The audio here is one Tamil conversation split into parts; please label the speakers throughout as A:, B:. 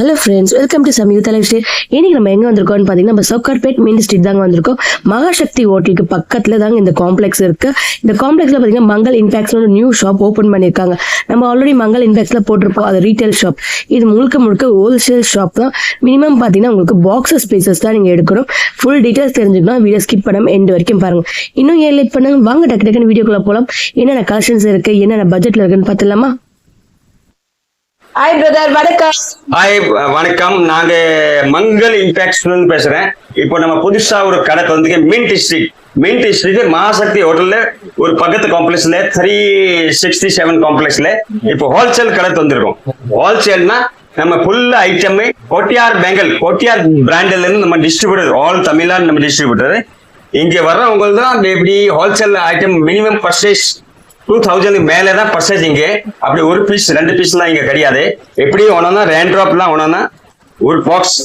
A: Hello friends welcome to Sameetha lifestyle இன்னைக்கு நம்ம எங்க வந்திருக்கோம்னு பார்த்தீங்கன்னா நம்ம சவுகார்பேட் மெயின் ஸ்ட்ரீட் தாங்க வந்திருக்கோம். மகாசக்தி ஹோட்டலுக்கு பக்கத்துல தாங்க இந்த காம்ப்ளெக்ஸ் இருக்கு. இந்த காம்ப்ளெக்ஸ்ல பார்த்தீங்கன்னா மங்கள் இன்பேக்ஸ்ல ஒரு நியூ ஷாப் ஓப்பன் பண்ணியிருக்காங்க. நம்ம ஆல்ரெடி மங்கள் இன்பேக்ஸ்ல போட்டிருப்போம் அது ரீட்டைல் ஷாப் இது முழுக்க முழுக்க ஹோல்சேல் ஷாப் தான். மினிமம் பார்த்தீங்கன்னா உங்களுக்கு பாக்ஸஸ் பீசஸ் தான் நீங்க எடுக்கணும். ஃபுல் டீட்டெயில்ஸ் தெரிஞ்சுக்கணும் வீடியோ ஸ்கிப் பண்ணாம எண்டு வரைக்கும் பாருங்க. இன்னும் ஏன் லேட் பண்ணுங்க? வாங்க டக்கு டக்குன்னு வீடியோக்குள்ள போகலாம் என்னென்ன கலெக்ஷன்ஸ் இருக்கு? என்னென்ன பட்ஜெட்ல இருக்குன்னு பார்த்துலாமா ஹாய் பிரதர் வணக்கம்.
B: ஹாய் வணக்கம். நாங்க மங்கள் இம்பாக்ட்ஸ்னு பேசுறேன். இப்போ நம்ம புதுசா ஒரு கடை வந்து mint street mint street Mahasakthi ஹோட்டல்ல ஒரு பக்கத்து காம்ப்ளெக்ஸ்ல த்ரீ சிக்ஸ்டி செவன் காம்ப்ளெக்ஸ்ல இப்போ ஹோல்சேல் கடை தந்திருக்கோம். ஹோல்சேல்னா நம்ம ஃபுல் ஐட்டம் கொட்டியார் பெங்கல் கொட்டியார் பிராண்ட்ல இருந்து நம்ம டிஸ்ட்ரிபியூட்டர் ஆல் தமிழ்நாடு நம்ம டிஸ்ட்ரிபியூட்டர் இங்க வர்றவங்க தான் எப்படி wholesale item minimum purchase two thousand மேலே தான் பர்ச்சேஸ் இங்கே. அப்படி ஒரு பீஸ் ரெண்டு பீஸ்லாம் இங்கே கிடையாது. எப்படி ஒன்றா ரேண்ட் ட்ராப்லாம் ஒன்றா ஒரு பாக்ஸ்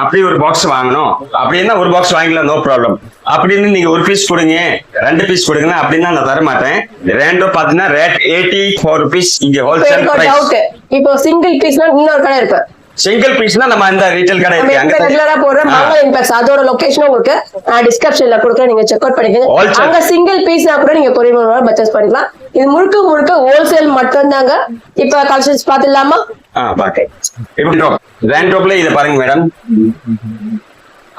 B: அப்படி ஒரு பாக்ஸ் வாங்கணும். அப்படின்னா ஒரு பாக்ஸ் வாங்கிக்கலாம் நோ ப்ராப்ளம் அப்படின்னு நீங்க ஒரு பீஸ் கொடுங்க ரெண்டு பீஸ் கொடுங்க அப்படின்னா நான் தர மாட்டேன் ரேண்டோ பார்த்தீங்கன்னா ரேட் எயிட்டி ஃபோர் ருபீஸ் இங்கே ஹோல்சேல்
A: இப்போ சிங்கிள் பீஸ்னா இன்னொரு கடை இருக்கு.
B: சிங்கிள் பீஸ்னா நம்ம இந்த ரீட்டைல் கடை இருக்கு. அங்க
A: ரெகுலரா போடுற
B: ஆ.
A: மங்கள் இம்பேக்ஸ் அதோட லொகேஷன் உங்களுக்கு நான் டிஸ்கிரிப்ஷன்ல கொடுக்குறேன். நீங்க செக் அவுட் பண்ணிக்கோங்க. அங்க சிங்கிள் பீஸ்னா கூட நீங்க மூலமா பர்ச்சேஸ் பண்ணிக்கலாம். இது முழுக்க முழுக்க ஹோல்சேல் மட்டும் தாங்க இப்ப கலெக்ஷன்ஸ் பாத்துலாமா
B: ஆ பாக்க எப்படி ட்ராப் ரேண்ட் ட்ராப்ல இதை பாருங்க madam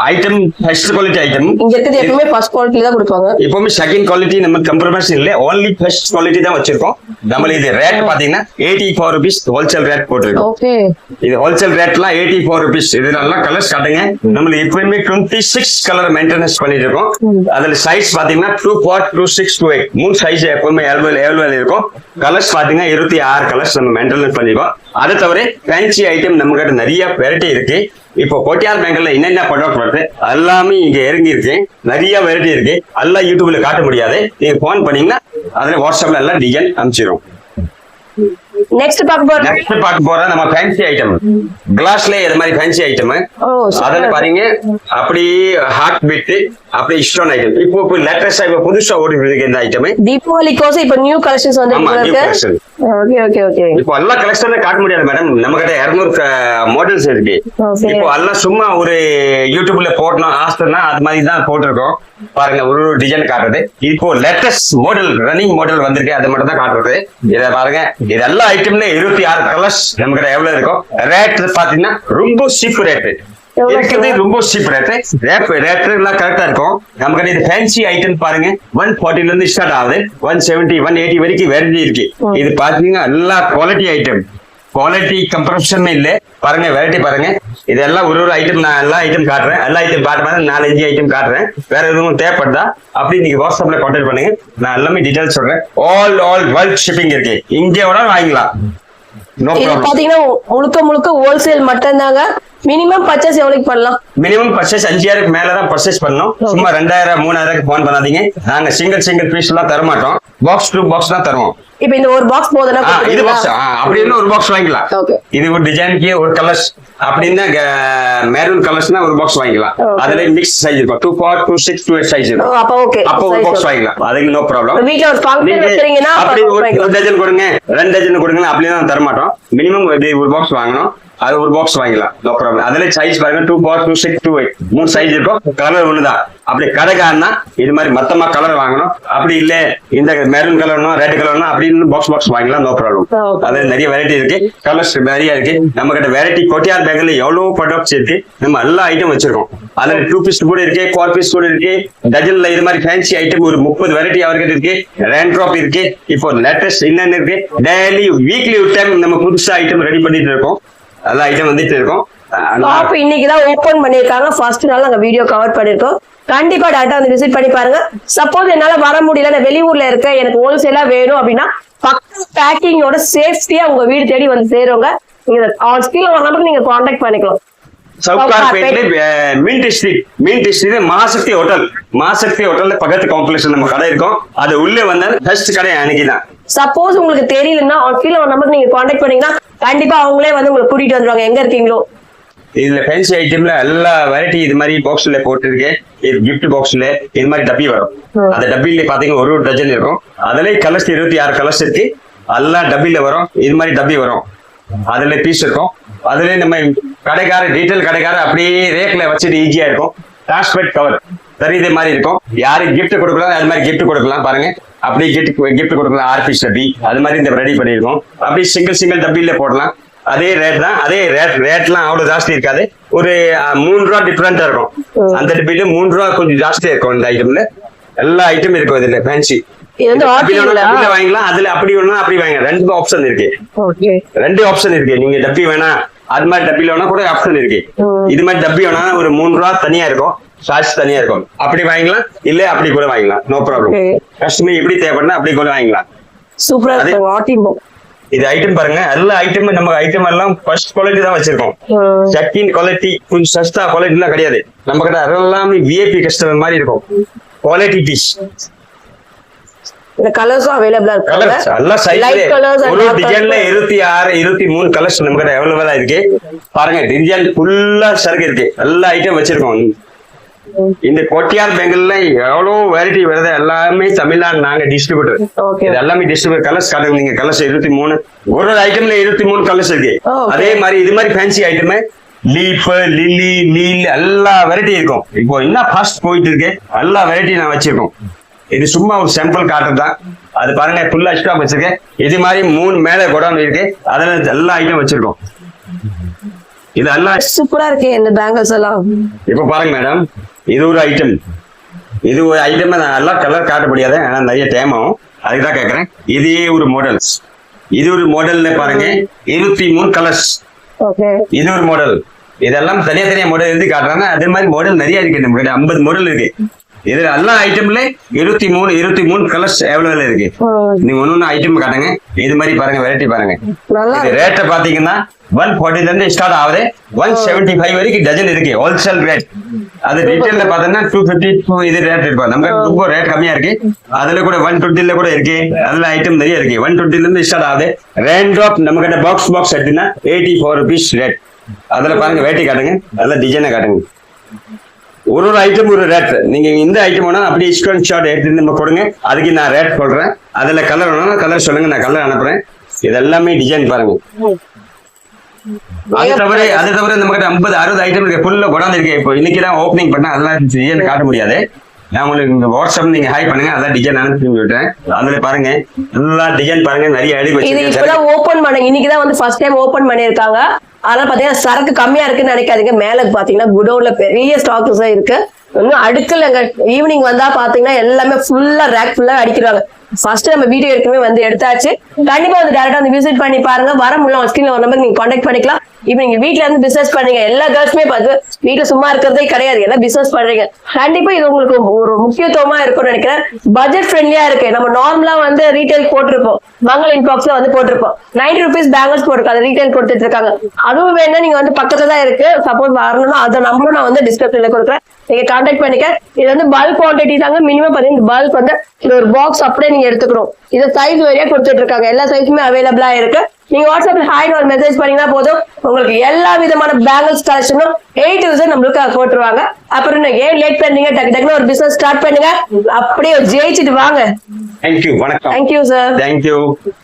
B: item first quality item
A: இங்க இருக்கிறது எப்பவுமே ஃபர்ஸ்ட் குவாலிட்டி தான் கொடுப்பாங்க.
B: எப்பவுமே செகண்ட் குவாலிட்டி நம்ம கம்ப்ரமைஸ் இல்ல. ஓன்லி ஃபர்ஸ்ட் குவாலிட்டி தான் வச்சிருக்கோம். நம்ம இது ரேட் பாத்தீங்கன்னா eighty four rupees wholesale rate போட்டிருக்கோம்.
A: ஓகே
B: இது ஹோல்சேல் ரேட்லாம் எயிட்டி ஃபோர் ருபீஸ் இது நல்லா கலர்ஸ் காட்டுங்க. நம்ம எப்பவுமே டுவெண்ட்டி சிக்ஸ் கலர் மெயின்டெனன்ஸ் பண்ணிட்டு இருக்கோம் அதுல சைஸ் பாத்தீங்கன்னா two four two six two eight மூணு சைஸ் எப்பவுமே எவ்வளவு எவ்வளவு இருக்கும். கலர்ஸ் பாத்தீங்கன்னா இருபத்தி ஆறு கலர்ஸ் நம்ம மெயின்டெனன்ஸ் பண்ணிருக்கோம். அதை தவிர ஃபேன்சி ஐட்டம் நம்ம கிட்ட நிறைய வெரைட்டி இருக்கு. இப்போ கோட்டியார் பேங்க்ல என்னென்ன ப்ராடக்ட் வருது எல்லாமே இங்க இறங்கி இருக்கு நிறைய வெரைட்டி இருக்கு. எல்லாம் யூடியூப்ல காட்ட முடியாது. நீங்க ஃபோன் பண்ணீங்கன்னா அதுல வாட்ஸ்அப்ல எல்லாம் டிசைன் அனுப்பிச்சிடும்
A: நெக்ஸ்ட் பார்க்க போறோம்.
B: நெக்ஸ்ட் பார்க்க போற நம்ம ஃபேன்சி ஐட்டம் கிளாஸ்ல இது மாதிரி ஃபேன்சி ஐட்டம் அதுல பாருங்க. அப்படி ஹார்ட் பீட் அப்படி ஸ்டோன் ஐட்டம் இப்போ இப்போ லேட்டஸ்டா இப்போ புதுசா ஓடி இருக்கு இந்த ஐட்டம்
A: தீபாவளிக்கோசம் இப்ப நியூ கலெக்ஷன்ஸ் வந்து. ஓகே ஓகே ஓகே
B: இப்போ எல்லா கலெக்ஷன்ல காட்ட முடியாது மேடம் நம்ம கிட்ட இருநூறு மாடல்ஸ் இருக்கு. இப்போ எல்லாம் சும்மா ஒரு யூடியூப்ல போடணும் ஆஸ்தனா அது மாதிரி தான் போட்டிருக்கோம். பாருங்க ஒரு ஒரு டிசைன் காட்டுறது. இப்போ லேட்டஸ்ட் மாடல் ரன்னிங் மாடல் வந்திருக்கு. அது மட்டும் தான் காட்டுறது. இதை பாருங்க. இது எல்லா ஐட்டம்ல இருபத்தி ஆறு கலர்ஸ் நம்ம கிட்ட எவ்வளவு இருக்கும் ரேட் பாத்தீங்கன்னா ரொம்ப சீப் ரேட்
A: எவ்வளவு
B: இருக்கிறது? ரொம்ப சீப் ரேட் ரேட் ரேட் எல்லாம் கரெக்டா இருக்கும். நம்ம கிட்ட இது ஃபேன்சி ஐட்டம் பாருங்க. ஒன் ஃபார்ட்டில இருந்து ஸ்டார்ட் ஆகுது. ஒன் செவன்டி ஒன் எயிட்டி வரைக்கும் வெரைட்டி இருக்கு. இது பாத்தீங்கன்னா எல்லா குவாலிட்டி ஐட்டம் குவாலிட்டி கம்ப்ரப்ஷன் இல்ல. பாருங்க வெரைட்டி பாருங்க. இதெல்லாம் ஒரு ஒரு ஐட்டம் நான் எல்லா ஐட்டம் காட்டுறேன். எல்லா ஐட்டம் காட்டுறேன் நாலஞ்சு ஐட்டம் காட்டுறேன். வேற எதுவும் தேவைப்படுதா? அப்படி நீங்க வாட்ஸ்அப்ல கான்டாக்ட் பண்ணுங்க. நான் எல்லாமே டீடைல்ஸ் சொல்றேன். ஆல் ஆல் வேர்ல்ட் ஷிப்பிங் இருக்கு. இந்தியாவோட வாங்கிக்கலாம்.
A: பாத்தீங்கன்னா முழுக்க முழுக்க ஹோல்சேல் மட்டும் தாங்க மினிமம் பர்ச்சேஸ் எவ்வளவுக்கு பண்ணலாம்?
B: மினிமம் பர்ச்சேஸ் அஞ்சாயிரம் மேல தான் பர்ச்சேஸ் பண்ணணும் சும்மா ரெண்டாயிரம் மூணாயிரம் போன் பண்ணாதீங்க. நாங்க சிங்கிள் சிங்கிள் பீஸ் எல்லாம் தர மாட்டோம். பாக்ஸ் டூ பாக்ஸ் தான் தருவோம்.
A: இப்ப இந்த ஒரு பாக்ஸ் போதுனா
B: இது பாக்ஸ் அப்படின்னு ஒரு பாக்ஸ் வாங்கிக்கலாம். இது ஒரு டிசைனுக்கு ஒரு கலர்ஸ் அப்படின்னா மெரூன் கலர்ஸ்னா ஒரு பாக்ஸ் வாங்கிக்கலாம். அதுல மிக்ஸ் சைஸ் இருக்கும். Two four two six two eight size இருக்கும்.
A: அப்ப ஓகே
B: அப்போ ஒரு பாக்ஸ் வாங்கிக்கலாம். அதுக்கு நோ ப்ராப்ளம்
A: வீட்ல ஒரு ஃபங்க்ஷன் வச்சுறீங்கன்னா
B: அப்படி ஒரு டஜன் கொடுங்க. ரெண்டு டஜன் கொடுங்க அப்படி தான் தர மாட்டோம். மினிமம் ஒரு பாக்ஸ் வாங்கணும். அது ஒரு பாக்ஸ் வாங்கிக்கலாம் நோ ப்ராப்ளம் அதுல சைஸ் பாருங்க two four two six two eight மூணு சைஸ் இருக்கும். கலர் ஒண்ணுதான். அப்படி கடைக்காரனா இது மாதிரி மொத்தமா கலர் வாங்கணும். அப்படி இல்ல இந்த மெரூன் கலர்னும் ரெட் கலர்னும் அப்படின்னு பாக்ஸ் பாக்ஸ் வாங்கிக்கலாம் நோ ப்ராப்ளம். அதுல நிறைய வெரைட்டி இருக்கு. கலர்ஸ் நிறைய இருக்கு. நம்ம கிட்ட வெரைட்டி கொட்டியார் பேக்ல எவ்வளவு ப்ராடக்ட்ஸ் இருக்கு நம்ம எல்லா ஐட்டம் வச்சிருக்கோம். அதுல டூ பீஸ் கூட இருக்கு ஃபோர் பீஸ் கூட இருக்கு. டஜன்ல இது மாதிரி ஃபேன்சி ஐட்டம் ஒரு முப்பது வெரைட்டி அவர்கிட்ட இருக்கு. ரேண்ட் ட்ராப் இருக்கு. இப்போ லேட்டஸ்ட் என்னென்ன இருக்கு? டெய்லி வீக்லி டைம் நம்ம புதுசா ஐட்டம் ரெடி பண்ணிட்டு இருக்கோம். எல்லா ஐட்டம் வந்துட்டு இருக்கோம்.
A: ஷாப் இன்னைக்கு தான் ஓபன் பண்ணிருக்காங்க ஃபர்ஸ்ட் நாள் நாங்க வீடியோ கவர் பண்ணிருக்கோம் கண்டிப்பா டேரக்டா வந்து விசிட் பண்ணி பாருங்க. சப்போஸ் என்னால வர முடியல நான் வெளியூர்ல இருக்கேன் எனக்கு ஹோல்சேலா வேணும் அப்படின்னா பேக்கிங்கோட சேஃப்டியா உங்க வீடு தேடி வந்து சேருங்க. நீங்க ஆன் ஸ்கில் நம்பருக்கு நீங்க காண்டாக்ட் பண்ணிக்கலாம்.
B: சவுகார்பேட்ல மீன் ஸ்ட்ரீட் மீன் ஸ்ட்ரீட் மகாசக்தி ஹோட்டல் மகாசக்தி ஹோட்டல்ல பக்கத்து காம்ப்ளெக்ஸ் நம்ம கடை இருக்கும். அது உள்ளே வந்தால் ஃபர்ஸ்ட் கடை அன்னைக்கு தான்
A: சப்போஸ் உங்களுக்கு தெரியலன்னா ஸ்கில் நம்பருக்கு நீங்க காண்டாக்ட் பண்ணீங்கன்னா கண்டிப்பா அவங்களே வந்து உங்களை கூட்டிட்டு வந்துருவாங்க. எங்க இருக்கீங்களோ?
B: இதுல ஃபேன்சி ஐட்டம்ல எல்லா வெரைட்டி இது மாதிரி பாக்ஸ்ல போட்டிருக்கு இது கிஃப்ட் பாக்ஸ்ல இது மாதிரி டப்பி வரும். அந்த டப்பில பாத்தீங்கன்னா ஒரு ஒரு டஜன் இருக்கும். அதுல கலர்ஸ் இருபத்தி ஆறு கலர்ஸ் இருக்கு. எல்லா டப்பில வரும். இது மாதிரி டப்பி வரும். அதுல பீஸ் இருக்கும். அதுல நம்ம கடைக்கார டீட்டெயில் கடைக்கார அப்படியே ரேக்ல வச்சுட்டு ஈஸியா இருக்கும். டிரான்ஸ்பெட் கவர் தெரியுது மாதிரி இருக்கும். யாரு gift கொடுக்கலாம் அது மாதிரி gift கொடுக்கலாம் பாருங்க. அப்படியே gift gift கொடுக்கலாம் ஆர் பீஸ் டப்பி அது மாதிரி இந்த ரெடி பண்ணியிருக்கோம். அப்படியே சிங்கிள் சிங்கிள் டப்பில போடலாம். அதே ரேட் தான் அதே ரேட் ரேட்லாம் அவ்வளவு ஜாஸ்தி இருக்காது. ஒரு மூணு ரூபா டிஃபரெண்டா இருக்கும். அந்த டப்பில மூணு ரூபா கொஞ்சம் ஜாஸ்தியா இருக்கும் இந்த ஐட்டம்ல எல்லா ஐட்டம் இருக்கும் இதுல ஃபேன்சி
A: இது
B: வாங்கிக்கலாம். அதுல அப்படி வேணா அப்படி வாங்க ரெண்டு ஆப்ஷன் இருக்கு. ரெண்டு ஆப்ஷன் இருக்கு. நீங்க டப்பி வேணா அது மாதிரி டப்பில வேணா கூட ஆப்ஷன் இருக்கு. இது மாதிரி டப்பி வேணா ஒரு மூணு ரூபா தனியா இருக்கும். சார்ஜ் தனியா இருக்கும். அப்படி வாங்கிக்கலாம். இல்ல அப்படி கூட வாங்கிக்கலாம். No problem. கஸ்டமர் எப்படி தேவைப்படுனா அப்படி கூட வாங்கிக்கலாம்.
A: சூப்பரா இருக்கும்.
B: இது ஐட்டம் பாருங்க. எல்லா ஐட்டம் நம்ம ஐட்டம் எல்லாம் ஃபர்ஸ்ட் குவாலிட்டி தான் வச்சிருக்கோம். செக்கின் குவாலிட்டி கொஞ்சம் சஸ்தா குவாலிட்டி எல்லாம் கிடையாது. நம்ம கிட்ட எல்லாமே விஐபி கஸ்டமர் மாதிரி இருக்கும். குவாலிட்டி பீஸ்
A: இந்த கலர்ஸும் அவைலபிளா
B: ஒரு டிசைன்ல இருபத்தி ஆறு இருபத்தி மூணு கலர்ஸ் நம்ம கிட்ட அவைலபிளா இருக்கு. பாருங்க டிசைன் ஃபுல்லா சரக்கு இருக்கு. எல்லா ஐட்டம் வச்சிருக்கோம். இந்த கொட்டியார் பெங்கல்ல எவ்வளவு வெரைட்டி வருது எல்லாமே தமிழ்நாடு நாங்க டிஸ்ட்ரிபியூட்டர் இது எல்லாமே டிஸ்ட்ரிபியூட்டர் கலர்ஸ் காட்டுங்க நீங்க கலர்ஸ் இருபத்தி மூணு ஒரு ஒரு ஐட்டம்ல இருபத்தி மூணு கலர்ஸ் இருக்கு.
A: Oh.
B: அதே மாதிரி இது மாதிரி ஃபேன்சி ஐட்டம் லீஃப் லில்லி லீல் எல்லா வெரைட்டி இருக்கும். இப்போ என்ன ஃபாஸ்ட் போயிட்டு இருக்கு? எல்லா வெரைட்டி நான் வச்சிருக்கோம். இது சும்மா ஒரு சாம்பிள் காட்டுறது தான். அது பாருங்க ஃபுல்லா ஸ்டாக் வச்சிருக்கேன். இது மாதிரி மூணு மேல குடோன் இருக்கு. அதுல எல்லா ஐட்டம் வச்சிருக்கோம். இது எல்லாம்
A: சூப்பரா இருக்கு இந்த பேங்கிள்ஸ் எல்லாம்.
B: இப்ப பாருங்க மேடம் இது ஒரு ஐட்டம் இது ஒரு ஐட்டம் நான் எல்லாம் கலர் காட்ட முடியாது ஏன்னா நிறைய டைம் ஆகும் அதுக்கு தான் கேட்கறேன் இதே ஒரு மாடல்ஸ் இது ஒரு மாடல்ல பாருங்க. இருபத்தி மூணு கலர்ஸ் இது ஒரு மாடல் இதெல்லாம் தனியா தனியா மாடல் இருந்து காட்டுறாங்க. அதே மாதிரி மாடல் நிறைய இருக்கு நம்ம கிட்ட. ஐம்பது மாடல் இருக்கு. இதுல எல்லா ஐட்டம்ல இருபத்தி மூணு இருபத்தி மூணு கலர்ஸ் அவைலபிள் இருக்கு. நீங்க ஒன்னு ஐட்டம் காட்டுங்க. இது மாதிரி பாருங்க வெரைட்டி பாருங்க. ரேட்டை பாத்தீங்கன்னா ஒன் ஃபார்ட்டில இருந்து ஸ்டார்ட் ஆகுது. ஒன் செவன்டி ஃபைவ் வரைக்கும் டஜன் இருக்கு. ஹோல்சேல் ரேட் அது ரீட்டைல்ல பாத்தீங்கன்னா டூ பிப்டி டூ இது ரேட் இருக்கும் நம்ம ரொம்ப ரேட் கம்மியா இருக்கு. அதுல கூட ஒன் டுவெண்ட்டில கூட இருக்கு. அதுல ஐட்டம் நிறைய இருக்கு. ஒன் டுவெண்ட்டில இருந்து ஸ்டார்ட் ஆகுது. ரேன் ட்ராப் நம்ம கிட்ட பாக்ஸ் பாக்ஸ் எடுத்தீங்கன்னா எயிட்டி ஃபோர் ருபீஸ் ரேட் அதுல பாருங்க வேட்டி காட்டுங்க. அதுல டிசைனை காட்டுங்க. ஒரு ஒரு ஐட்டம் ஒரு ரேட் நீங்க இந்த ஐட்டம் வேணா அப்படியே ஸ்கிரீன் ஷாட் எடுத்து நம்ம கொடுங்க அதுக்கு நான் ரேட் சொல்றேன். அதுல கலர் வேணா கலர் சொல்லுங்க. நான் கலர் அனுப்புறேன். இது எல்லாமே டிசைன் பாருங்க. அது தவிர அது தவிர நம்ம கிட்ட ஐம்பது அறுபது ஐட்டம் இருக்கு. ஃபுல்லா கொண்டாந்து இருக்கு. இப்போ இன்னைக்கு தான் ஓப்பனிங் பண்ண அதெல்லாம் டிசைன் காட்ட முடியாது. நான் உங்களுக்கு இங்க வாட்ஸ்அப் நீங்க ஹாய் பண்ணுங்க. அதான் டிசைன் அனுப்பி விட்டுறேன். அதுல பாருங்க. எல்லா டிசைன் பாருங்க. நிறைய அடி
A: இது
B: வச்சிருக்கேன்.
A: ஓபன் பண்ண இன்னைக்கு தான் வந்து ஃபர்ஸ்ட் டைம் ஓபன் பண்ணிருக்காங்க அதனால பாத்தீங்கன்னா சரக்கு கம்மியா இருக்குன்னு நினைக்காதீங்க. மேலே பாத்தீங்கன்னா குடோன்ல பெரிய ஸ்டாக்ஸ் இருக்கு. இன்னும் அடுக்கலங்க. ஈவினிங் வந்தா பாத்தீங்கன்னா எல்லாமே ஃபுல்லா ரேக் ஃபுல்லா அடிக்கிறாங்க. ஃபர்ஸ்ட் நம்ம வீடியோ இருக்குமே வந்து எடுத்தாச்சு. கண்டிப்பா வந்து டேரக்டா வந்து விசிட் பண்ணி பாருங்க. வர முடியல ஸ்கிரீன்ல ஒரு நம்பர் நீங்க காண்டாக்ட் பண்ணிக்கலாம். இப்போ நீங்க வீட்ல இருந்து பிசினஸ் பண்றீங்க எல்லா கேர்ள்ஸுமே பார்த்து வீட்டுல சும்மா இருக்கிறதே கிடையாது. எல்லாம் பிசினஸ் பண்றீங்க? கண்டிப்பா இது உங்களுக்கு ஒரு முக்கியத்துவமா இருக்கும்னு நினைக்கிறேன். பட்ஜெட் ஃப்ரெண்ட்லியா இருக்கு. நம்ம நார்மலா வந்து ரீட்டைல் போட்டிருப்போம். மங்கள் இன்பாக்ஸ்ல வந்து போட்டிருப்போம். நைன்டி ருபீஸ் பேங்கிள்ஸ் போட்டிருக்கோம் ரீட்டைல் கொடுத்துட்டு இருக்காங்க. அதுவும் வேணா நீங்க வந்து பக்கத்துல தான் இருக்கு. சப்போஸ் வரணும்னா அதை நம்பரும் நான் வந்து டிஸ்கிரிப்ஷன்ல கொடுக்குறேன். நீங்க கான்டாக்ட் பண்ணிக்க. இது வந்து பல்க் குவான்டிட்டி தாங்க. மினிமம் பாத்தீங்கன்னா பல்க் வந்து ஒரு பாக்ஸ் அப்படியே நீங்க எடுத்துக்கணும் இது சைஸ் வரையா கொடுத்துட்டு இருக்காங்க. எல்லா சைஸுமே அவைலபிளா இருக்கு. நீங்க வாட்ஸ்அப்ல ஹாய் ஒரு மெசேஜ் பண்ணீங்கன்னா போதும். உங்களுக்கு எல்லா விதமான பேங்கிள்ஸ் கலெக்ஷனும் எயிட் டு நம்மளுக்கு போட்டுருவாங்க. அப்புறம் நீங்க ஏன் லேட் பண்ணீங்க? டக்கு டக்குன்னு ஒரு பிசினஸ் ஸ்டார்ட் பண்ணுங்க. அப்படியே ஜெயிச்சுட்டு வாங்க.
B: தேங்க்யூ வணக்கம்.
A: Thank you sir
B: thank you